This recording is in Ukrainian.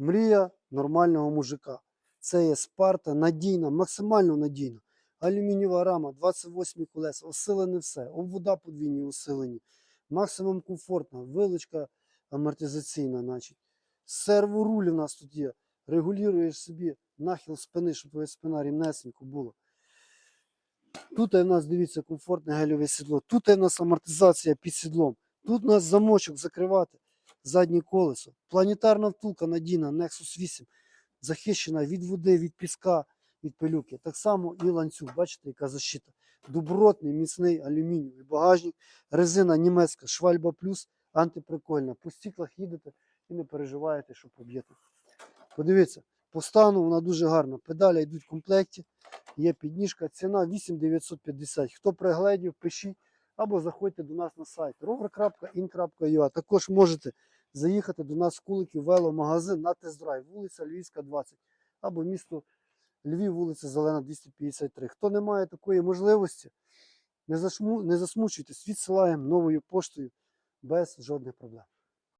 Мрія нормального мужика. Це є спарта, надійна, максимально надійна. Алюмінієва рама, 28 колес, осилене все, обвода подвійні усилені, максимум комфортна, вилучка амортизаційна, значить. Серворуль у нас тут є. Регулюєш собі нахил спини, щоб твоя спина рівнесенько була. Тут у нас, дивіться, комфортне гельове сідло. Тут у нас амортизація під сідлом. Тут у нас замочок закривати заднє колесо. Планетарна втулка надійна, Nexus 8, захищена від води, від піска, від пилюки. Так само і ланцюг, бачите, яка защита. Добротний, міцний алюмінієвий багажник, резина німецька, швальба плюс, антиприкольна. По стіклах їдете і не переживаєте, що поб'єте. Подивіться, по стану вона дуже гарна. Педалі йдуть в комплекті, є підніжка, ціна 8950. Хто пригледів, пишіть або заходьте до нас на сайт rover.in.ua. Також можете заїхати до нас в Куликів веломагазин на тест-драйв, вулиця Львівська, 20, або місто Львів, вулиця Зелена, 253. Хто не має такої можливості, не засмучуйтесь, відсилаємо новою поштою без жодних проблем.